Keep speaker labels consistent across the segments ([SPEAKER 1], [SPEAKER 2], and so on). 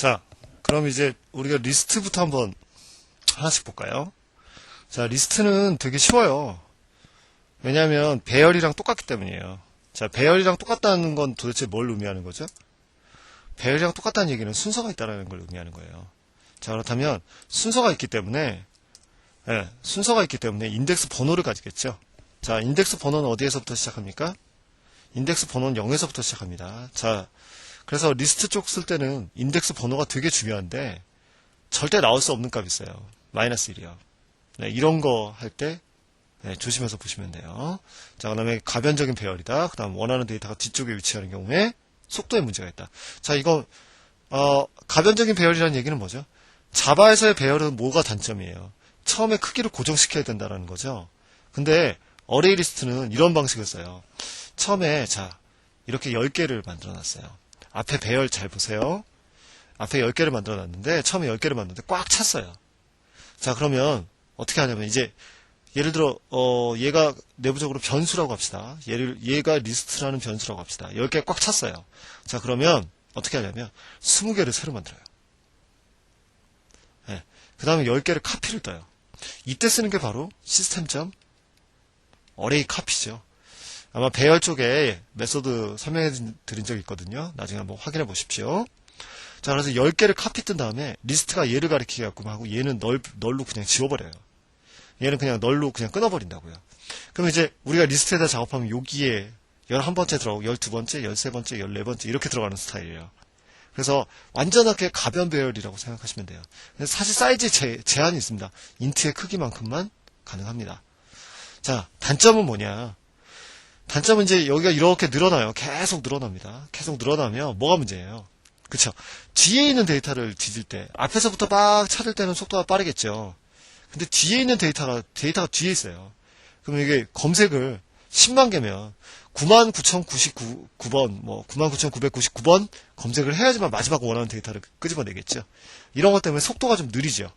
[SPEAKER 1] 자, 그럼 이제 우리가 리스트부터 한번 하나씩 볼까요? 자, 리스트는 되게 쉬워요. 왜냐하면 배열이랑 똑같기 때문이에요. 자, 배열이랑 똑같다는 건 도대체 뭘 의미하는 거죠? 배열이랑 똑같다는 얘기는 순서가 있다는 걸 의미하는 거예요. 자, 그렇다면 순서가 있기 때문에 예, 순서가 있기 때문에 인덱스 번호를 가지겠죠. 자, 인덱스 번호는 어디에서부터 시작합니까? 인덱스 번호는 0에서부터 시작합니다. 자, 그래서 리스트 쪽 쓸 때는 인덱스 번호가 되게 중요한데 절대 나올 수 없는 값이 있어요. 마이너스 1이요. 네, 이런 거 할 때 네, 조심해서 보시면 돼요. 자, 그 다음에 가변적인 배열이다. 그 다음 원하는 데이터가 뒤쪽에 위치하는 경우에 속도에 문제가 있다. 자, 이거 어, 가변적인 배열이라는 얘기는 뭐죠? 자바에서의 배열은 뭐가 단점이에요? 처음에 크기를 고정시켜야 된다는 거죠. 근데 어레이 리스트는 이런 방식을 써요. 처음에 자 이렇게 10개를 만들어 놨어요. 앞에 배열 잘 보세요. 앞에 10개를 만들어 놨는데 처음에 10개를 만드는데 꽉 찼어요. 자 그러면 어떻게 하냐면 이제 예를 들어 어 얘가 내부적으로 변수라고 합시다. 얘를 얘가 리스트라는 변수라고 합시다. 10개 꽉 찼어요. 자 그러면 어떻게 하냐면 20개를 새로 만들어요. 네. 그 다음에 10개를 카피를 떠요. 이때 쓰는 게 바로 시스템 점 어레이 카피죠. 아마 배열 쪽에 메소드 설명해 드린 적이 있거든요. 나중에 한번 확인해 보십시오. 자, 그래서 10개를 카피 뜬 다음에 리스트가 얘를 가리키게 하고 얘는 널, 널로 그냥 지워버려요. 얘는 그냥 널로 그냥 끊어버린다고요. 그럼 이제 우리가 리스트에다 작업하면 여기에 11번째 들어가고 12번째, 13번째, 14번째 이렇게 들어가는 스타일이에요. 그래서 완전하게 가변 배열이라고 생각하시면 돼요. 사실 사이즈 제, 제한이 있습니다. 인트의 크기만큼만 가능합니다. 자, 단점은 뭐냐? 단점은 이제 여기가 이렇게 늘어나요. 계속 늘어납니다. 계속 늘어나면 뭐가 문제예요? 그쵸? 뒤에 있는 데이터를 뒤질 때, 앞에서부터 막 찾을 때는 속도가 빠르겠죠. 근데 뒤에 있는 데이터가, 데이터가 뒤에 있어요. 그럼 이게 검색을 10만 개면 99,099번, 뭐, 99,999번 검색을 해야지만 마지막 원하는 데이터를 끄집어내겠죠. 이런 것 때문에 속도가 좀 느리죠.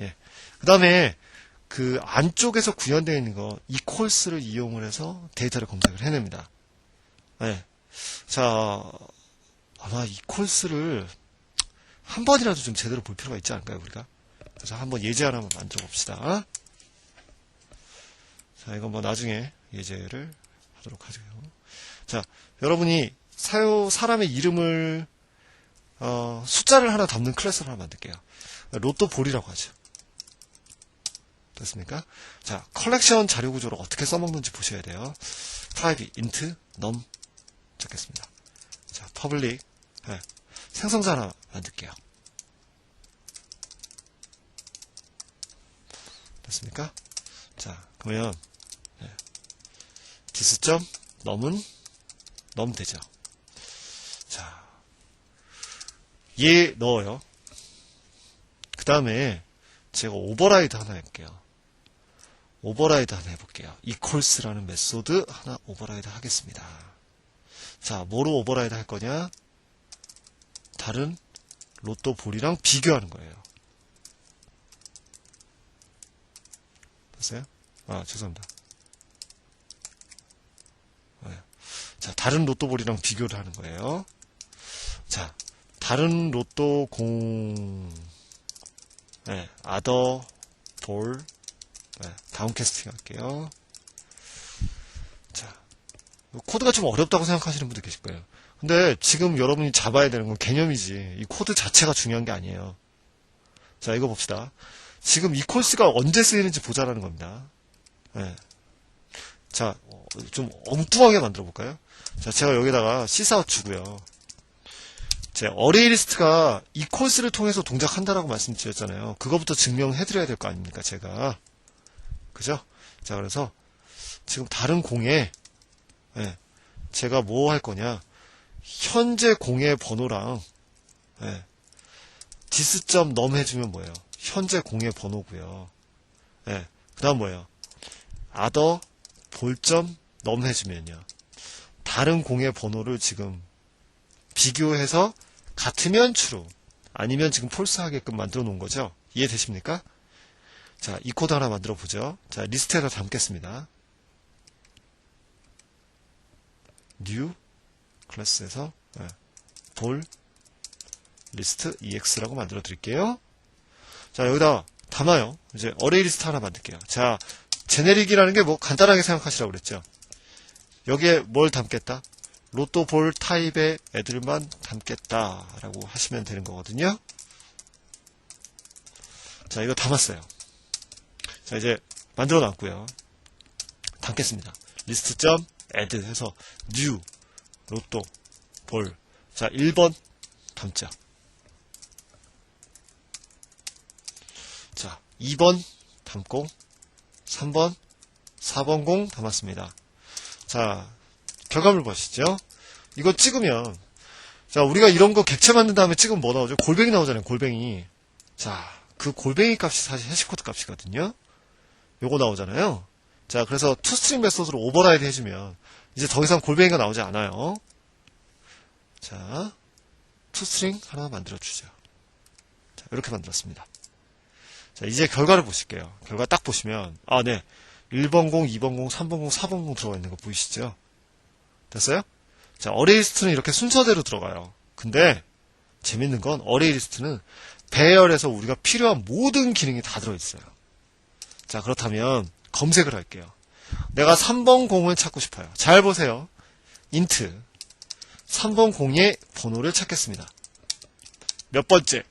[SPEAKER 1] 예. 그 다음에 그 안쪽에서 구현되어 있는 거, 이퀄스를 이용을 해서 데이터를 검색을 해냅니다. 예. 자, 아마 이퀄스를 한 번이라도 좀 제대로 볼 필요가 있지 않을까요, 우리가? 그래서 한번 예제 하나 한번 만들어 봅시다. 자, 이건 뭐 나중에 예제를 하도록 하죠. 자, 여러분이 사요, 사람의 이름을, 어, 숫자를 하나 담는 클래스를 하나 만들게요. 로또 볼이라고 하죠. 됐습니까? 자, 컬렉션 자료 구조를 어떻게 써먹는지 보셔야 돼요. private, int, num 적겠습니다. 자, public, 네. 생성자 하나 만들게요. 됐습니까? 자, 그러면 네. 디스점 넘은 넘 되죠. 자, 얘 넣어요. 그 다음에 제가 오버라이드 하나 할게요. 오버라이드 하나 해볼게요. equals라는 메소드 하나 오버라이드 하겠습니다. 자, 뭐로 오버라이드 할 거냐? 다른 로또 볼이랑 비교하는 거예요. 됐어요? 아, 죄송합니다. 네. 자, 다른 로또 볼이랑 비교를 하는 거예요. 자, 다른 로또 공, 네, 네, 다운 캐스팅 할게요. 자, 코드가 좀 어렵다고 생각하시는 분들 계실 거예요. 근데 지금 여러분이 잡아야 되는 건 개념이지. 이 코드 자체가 중요한 게 아니에요. 자, 이거 봅시다. 지금 이 콜스가 언제 쓰이는지 보자라는 겁니다. 네. 자, 좀 엉뚱하게 만들어 볼까요? 자, 제가 여기다가 시사웃 주고요. 제 어레이 리스트가 이 콜스를 통해서 동작한다라고 말씀드렸잖아요. 그거부터 증명해드려야 될 거 아닙니까, 제가. 그죠? 자, 그래서 지금 다른 공에, 네, 제가 뭐 할 거냐. 현재 공의 번호랑, 네, 디스점 넘 해주면 뭐예요? 현재 공의 번호고요. 네, 그 다음 뭐예요? 아더 볼점 넘 해주면요. 다른 공의 번호를 지금 비교해서 같으면 true, 아니면 지금 false 하게끔 만들어 놓은 거죠. 이해되십니까? 자, 이 코드 하나 만들어 보죠. 자, 리스트에다 담겠습니다. new 클래스에서 네, 볼 리스트 ex라고 만들어 드릴게요. 자, 여기다 담아요. 이제 어레이 리스트 하나 만들게요. 자, 제네릭이라는 게 뭐 간단하게 생각하시라고 그랬죠. 여기에 뭘 담겠다? 로또 볼 타입의 애들만 담겠다라고 하시면 되는 거거든요. 자, 이거 담았어요. 자, 이제 만들어 놨고요. 담겠습니다. 리스트.add 해서 new 로또 볼. 자, 1번 담자. 자, 2번 담고 3번 4번 공 담았습니다. 자, 결과물 보시죠. 이거 찍으면 자, 우리가 이런 거 객체 만든 다음에 찍으면 뭐 나오죠? 골뱅이 나오잖아요. 골뱅이. 자, 그 골뱅이 값이 사실 해시코드 값이거든요. 요거 나오잖아요. 자, 그래서 투스트링 메소드로 오버라이드 해주면 이제 더 이상 골뱅이가 나오지 않아요. 자, 투스트링 하나 만들어주죠. 자, 이렇게 만들었습니다. 자, 이제 결과를 보실게요. 결과 딱 보시면, 아, 네. 1번 공, 2번 공, 3번 공, 4번 공 들어가 있는 거 보이시죠? 됐어요? 자, 어레이 리스트는 이렇게 순서대로 들어가요. 근데, 재밌는 건 어레이 리스트는 배열에서 우리가 필요한 모든 기능이 다 들어있어요. 자, 그렇다면, 검색을 할게요. 내가 3번 공을 찾고 싶어요. 잘 보세요. 인트. 3번 공의 번호를 찾겠습니다. 몇 번째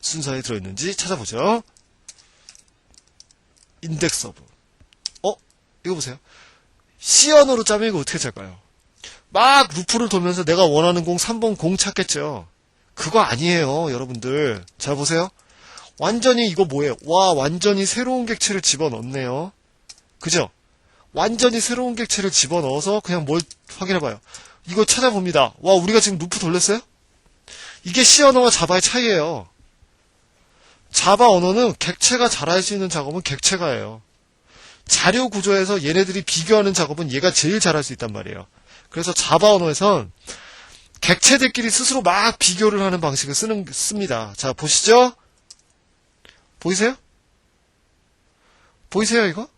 [SPEAKER 1] 순서에 들어있는지 찾아보죠. 인덱스 오브. 어? 이거 보세요. C언어로 짜면 이거 어떻게 짤까요? 막 루프를 돌면서 내가 원하는 공 3번 공 찾겠죠. 그거 아니에요, 여러분들. 자, 보세요. 완전히 이거 뭐예요? 와, 완전히 새로운 객체를 집어넣네요. 그죠? 완전히 새로운 객체를 집어넣어서 그냥 뭘 확인해봐요. 이거 찾아봅니다. 와, 우리가 지금 루프 돌렸어요? 이게 C 언어와 자바의 차이예요. 자바 언어는 객체가 잘할 수 있는 작업은 객체가예요. 자료 구조에서 얘네들이 비교하는 작업은 얘가 제일 잘할 수 있단 말이에요. 그래서 자바 언어에선 객체들끼리 스스로 막 비교를 하는 방식을 쓰는, 씁니다. 자, 보시죠? 보이세요? 보이세요, 이거?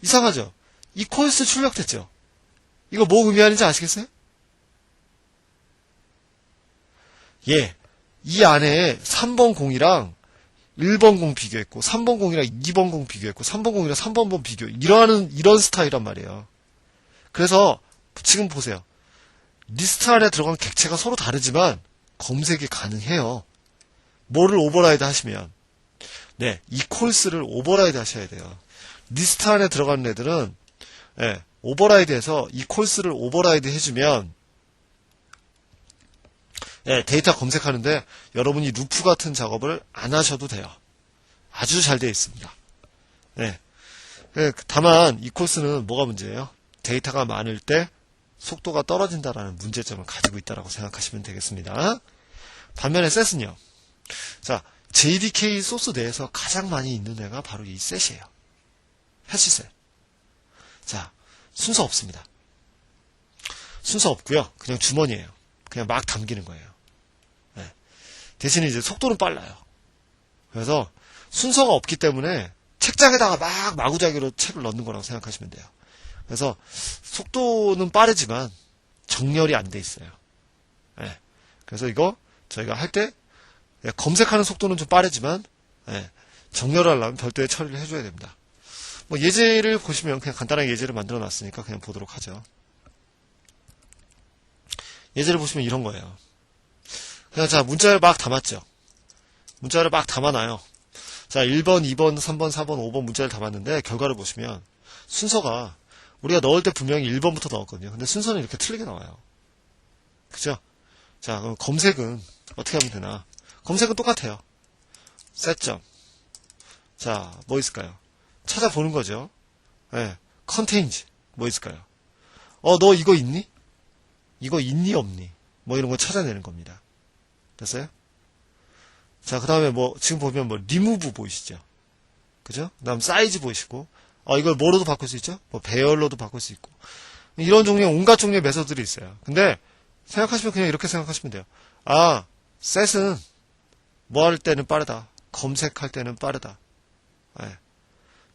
[SPEAKER 1] 이상하죠? 이 코스 출력됐죠? 이거 뭐 의미하는지 아시겠어요? 예. 이 안에 3번 공이랑 1번 공 비교했고, 3번 공이랑 2번 공 비교했고, 3번 공이랑 3번 번 비교. 이러한, 이런 스타일이란 말이에요. 그래서, 지금 보세요. 리스트 안에 들어간 객체가 서로 다르지만, 검색이 가능해요. 뭐를 오버라이드 하시면. 네, 이 콜스를 오버라이드 하셔야 돼요. 리스트 안에 들어가는 애들은, 예, 오버라이드해서 이 콜스를 오버라이드 해주면, 예, 데이터 검색하는데 여러분이 루프 같은 작업을 안 하셔도 돼요. 아주 잘 되어 있습니다. 네. 예, 다만 이 코스는 뭐가 문제예요? 데이터가 많을 때 속도가 떨어진다라는 문제점을 가지고 있다고 생각하시면 되겠습니다. 반면에 셋은요. 자, JDK 소스 내에서 가장 많이 있는 애가 바로 이 셋이에요. 해시셋. 자, 순서 없습니다. 순서 없고요. 그냥 주머니예요. 그냥 막 담기는 거예요. 네. 대신에 이제 속도는 빨라요. 그래서 순서가 없기 때문에 책장에다가 막 마구잡이로 책을 넣는 거라고 생각하시면 돼요. 그래서 속도는 빠르지만 정렬이 안 돼 있어요. 네. 그래서 이거 저희가 할때 검색하는 속도는 좀 빠르지만 네. 정렬을 하려면 별도의 처리를 해줘야 됩니다. 뭐 예제를 보시면 그냥 간단하게 예제를 만들어 놨으니까 그냥 보도록 하죠. 예제를 보시면 이런 거예요. 그냥 자, 문자를 막 담았죠. 문자를 막 담아놔요. 자, 1번, 2번, 3번, 4번, 5번 문자를 담았는데 결과를 보시면 순서가 우리가 넣을 때 분명히 1번부터 넣었거든요. 근데 순서는 이렇게 틀리게 나와요. 그죠? 자, 그럼 검색은 어떻게 하면 되나? 검색은 똑같아요. 셋점. 자, 뭐 있을까요? 찾아보는 거죠. 예, 네, 컨테인즈. 뭐 있을까요? 어, 너 이거 있니? 이거 있니 없니? 뭐 이런 거 찾아내는 겁니다. 됐어요? 자, 그 다음에 뭐, 지금 보면 뭐, 리무브 보이시죠? 그죠? 그 다음 사이즈 보이시고, 어, 이걸 뭐로도 바꿀 수 있죠? 뭐, 배열로도 바꿀 수 있고. 이런 종류의, 온갖 종류의 메서드들이 있어요. 근데, 생각하시면 그냥 이렇게 생각하시면 돼요. 아, 셋은, 뭐 할 때는 빠르다. 검색할 때는 빠르다. 네.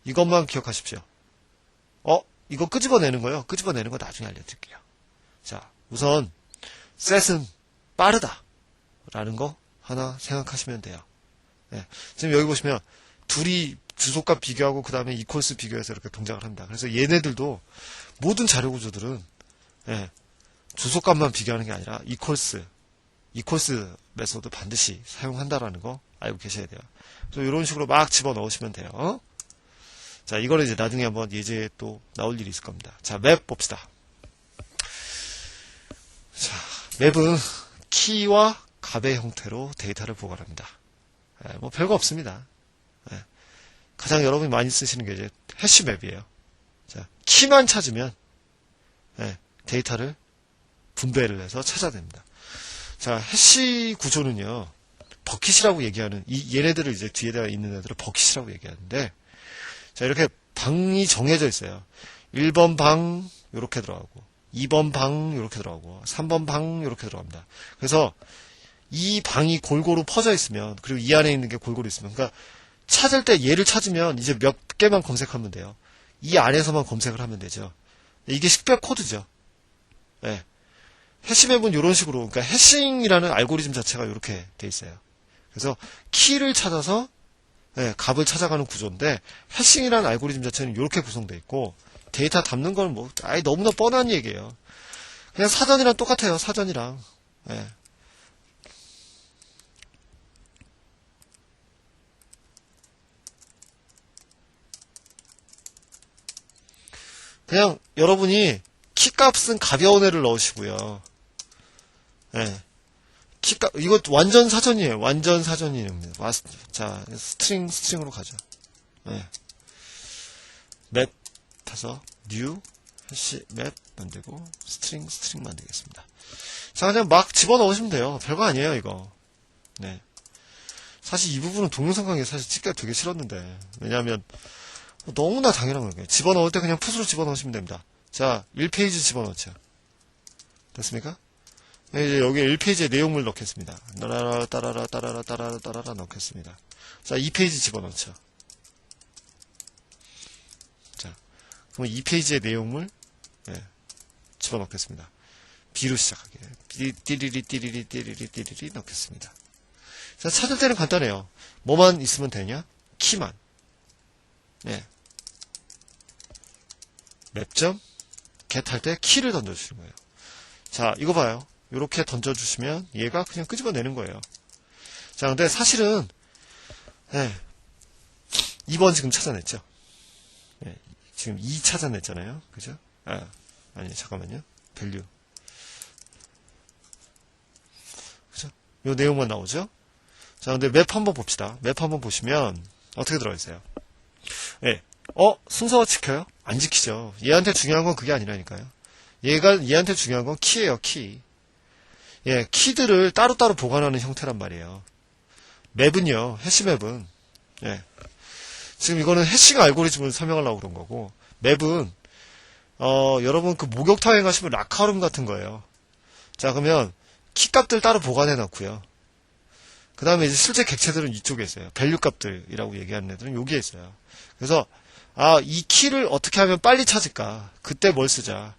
[SPEAKER 1] 이것만 기억하십시오. 어, 이거 끄집어내는 거요? 끄집어내는 거 나중에 알려드릴게요. 자, 우선 셋은 빠르다 라는 거 하나 생각하시면 돼요. 예. 지금 여기 보시면 둘이 주소값 비교하고 그 다음에 이퀄스 비교해서 이렇게 동작을 합니다. 그래서 얘네들도 모든 자료 구조들은 예, 주소값만 비교하는 게 아니라 이퀄스, 이퀄스 메소드 반드시 사용한다라는 거 알고 계셔야 돼요. 그래서 이런 식으로 막 집어 넣으시면 돼요. 어? 자, 이거는 이제 나중에 한번 예제에 또 나올 일이 있을 겁니다. 자, 맵 봅시다. 자, 맵은 키와 값의 형태로 데이터를 보관합니다. 예, 뭐 별거 없습니다. 예, 가장 여러분이 많이 쓰시는 게 이제 해시 맵이에요. 자, 키만 찾으면 예, 데이터를 분배를 해서 찾아냅니다. 자, 해시 구조는요. 버킷이라고 얘기하는 이 얘네들을 이제 뒤에다가 있는 애들을 버킷이라고 얘기하는데 자, 이렇게 방이 정해져 있어요. 1번 방 요렇게 들어가고 2번 방 요렇게 들어가고 3번 방 요렇게 들어갑니다. 그래서 이 방이 골고루 퍼져 있으면 그리고 이 안에 있는 게 골고루 있으면 그러니까 찾을 때 얘를 찾으면 이제 몇 개만 검색하면 돼요. 이 안에서만 검색을 하면 되죠. 이게 식별 코드죠. 예. 해시맵은 이런 식으로 그러니까 해싱이라는 알고리즘 자체가 이렇게 돼 있어요. 그래서 키를 찾아서 예, 값을 찾아가는 구조인데 해싱이라는 알고리즘 자체는 이렇게 구성되어 있고 데이터 담는 건 뭐 아예 너무나 뻔한 얘기예요. 그냥 사전이랑 똑같아요. 사전이랑. 예. 그냥 여러분이 키값은 가벼운 애를 넣으시고요. 예. 키값 이거 완전 사전이에요. 완전 사전이입니다. 와, 자 스트링 스트링으로 가죠. 예. 맵 타서 new 해시 맵 만들고 스트링 스트링 만들겠습니다. 자 그냥 막 집어넣으시면 돼요. 별거 아니에요 이거. 네. 사실 이 부분은 동영상 강의 사실 찍기가 되게 싫었는데 왜냐하면 너무나 당연한 거예요. 집어넣을 때 그냥 풋으로 집어넣으시면 됩니다. 자, 1페이지 집어넣죠. 됐습니까? 네, 이제 여기 1페이지에 내용물 넣겠습니다. 따라라, 따라라, 따라라, 따라라, 따라라 넣겠습니다. 자, 2페이지 집어넣죠. 자, 그럼 2페이지의 내용물, 네, 집어넣겠습니다. B로 시작하게. 띠- 띠리리, 띠리리, 띠리리, 띠리리 넣겠습니다. 자, 찾을 때는 간단해요. 뭐만 있으면 되냐? 키만. 네. 맵점 get 할 때 키를 던져주시는 거예요. 자, 이거 봐요. 이렇게 던져주시면 얘가 그냥 끄집어내는 거예요. 자, 근데 사실은 네. 2번 지금 찾아냈죠. 네, 지금 2 찾아냈잖아요. 그죠? 아, 아니, 잠깐만요. 밸류. 그죠? 요 내용만 나오죠? 자, 근데 맵 한번 봅시다. 맵 한번 보시면 어떻게 들어가 있어요? 예. 어, 순서 지켜요? 안 지키죠. 얘한테 중요한 건 그게 아니라니까요. 얘가, 얘한테 중요한 건 키예요, 키. 예, 키들을 따로따로 보관하는 형태란 말이에요. 맵은요, 해시맵은, 예. 지금 이거는 해싱 알고리즘을 설명하려고 그런 거고, 맵은, 어, 여러분 그 목욕탕 에 가시면 라카룸 같은 거예요. 자, 그러면 키 값들 따로 보관해 놨고요. 그 다음에 이제 실제 객체들은 이쪽에 있어요. 밸류 값들이라고 얘기하는 애들은 여기에 있어요. 그래서 아, 이 키를 어떻게 하면 빨리 찾을까? 그때 뭘 쓰자.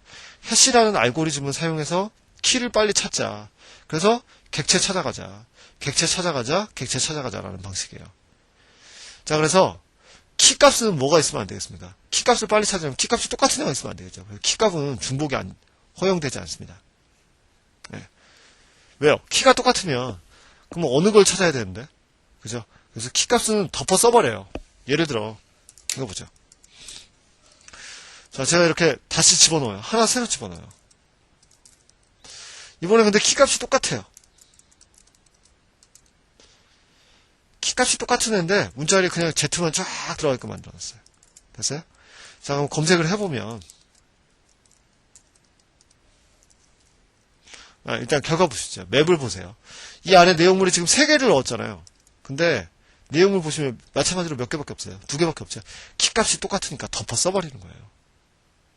[SPEAKER 1] 해시라는 알고리즘을 사용해서 키를 빨리 찾자. 그래서 객체 찾아가자. 객체 찾아가자. 객체 찾아가자라는 방식이에요. 자, 그래서 키 값은 뭐가 있으면 안 되겠습니까? 키 값을 빨리 찾으려면 키 값이 똑같은 애가 있으면 안 되겠죠. 키 값은 중복이 안, 허용되지 않습니다. 네. 왜요? 키가 똑같으면 그럼 어느 걸 찾아야 되는데? 그죠? 그래서 키 값은 덮어 써버려요. 예를 들어, 이거 보죠. 자, 제가 이렇게 다시 집어넣어요. 하나 새로 집어넣어요. 이번에 근데 키 값이 똑같아요. 키 값이 똑같은 애인데, 문자리 그냥 Z만 쫙 들어가게끔 만들어놨어요. 됐어요? 자, 그럼 검색을 해보면, 아, 일단 결과 보시죠. 맵을 보세요. 이 안에 내용물이 지금 3개를 넣었잖아요. 근데 내용물 보시면 마찬가지로 몇 개밖에 없어요. 두 개밖에 없죠. 키 값이 똑같으니까 덮어 써버리는 거예요.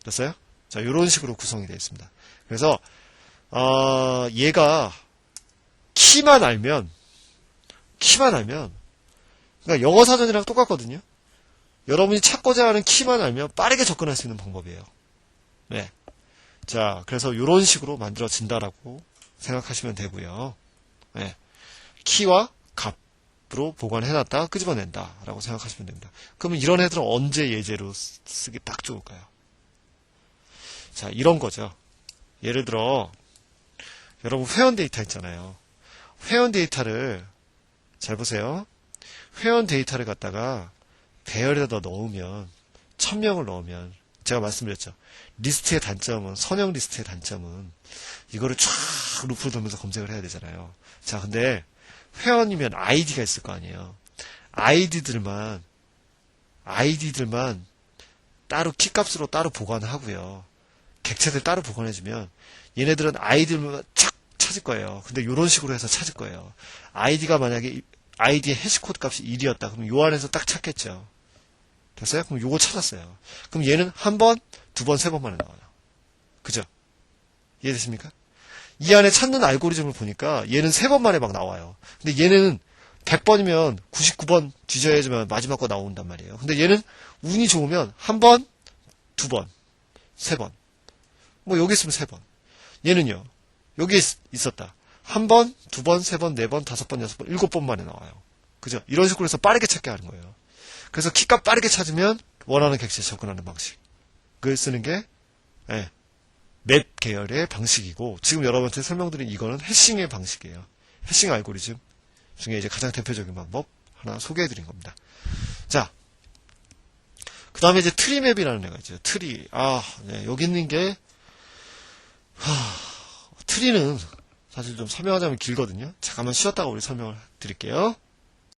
[SPEAKER 1] 됐어요? 자, 이런 식으로 구성이 되어 있습니다. 그래서 어, 얘가 키만 알면 키만 알면 그러니까 영어 사전이랑 똑같거든요. 여러분이 찾고자 하는 키만 알면 빠르게 접근할 수 있는 방법이에요. 네. 자, 그래서 이런 식으로 만들어진다라고 생각하시면 되고요. 네. 키와 값으로 보관해놨다 끄집어낸다 라고 생각하시면 됩니다. 그러면 이런 애들은 언제 예제로 쓰- 쓰기 딱 좋을까요? 자 이런 거죠. 예를 들어 여러분 회원 데이터 있잖아요. 회원 데이터를 잘 보세요. 회원 데이터를 갖다가 배열에다 넣으면 천명을 넣으면 제가 말씀드렸죠. 리스트의 단점은 선형 리스트의 단점은 이거를 쫙 루프를 돌면서 검색을 해야 되잖아요. 자, 근데 회원이면 아이디가 있을 거 아니에요. 아이디들만 아이디들만 따로 키값으로 따로 보관하고요. 객체들 따로 보관해주면 얘네들은 아이디만 착 찾을 거예요. 근데 이런 식으로 해서 찾을 거예요. 아이디가 만약에 이- 아이디의 해시코드 값이 1이었다. 그럼 요 안에서 딱 찾겠죠. 됐어요? 그럼 요거 찾았어요. 그럼 얘는 한 번, 두 번, 세 번 만에 나와요. 그죠? 이해되십니까? 이 안에 찾는 알고리즘을 보니까 얘는 세 번 만에 막 나와요. 근데 얘는 100번이면 99번 뒤져야지만 마지막 거 나온단 말이에요. 근데 얘는 운이 좋으면 한 번, 두 번, 세 번. 뭐 여기 있으면 세 번. 얘는요. 여기 있, 있었다. 한 번, 두 번, 세 번, 네 번, 다섯 번, 여섯 번, 일곱 번 만에 나와요. 그죠? 이런 식으로 해서 빠르게 찾게 하는 거예요. 그래서 키값 빠르게 찾으면 원하는 객체에 접근하는 방식. 그걸 쓰는 게, 예, 맵 계열의 방식이고, 지금 여러분한테 설명드린 이거는 해싱의 방식이에요. 해싱 알고리즘 중에 이제 가장 대표적인 방법 하나 소개해드린 겁니다. 자, 그 다음에 이제 트리맵이라는 애가 있죠. 트리. 아, 네, 여기 있는 게, 하, 트리는 사실 좀 설명하자면 길거든요. 잠깐만 쉬었다가 우리 설명을 드릴게요.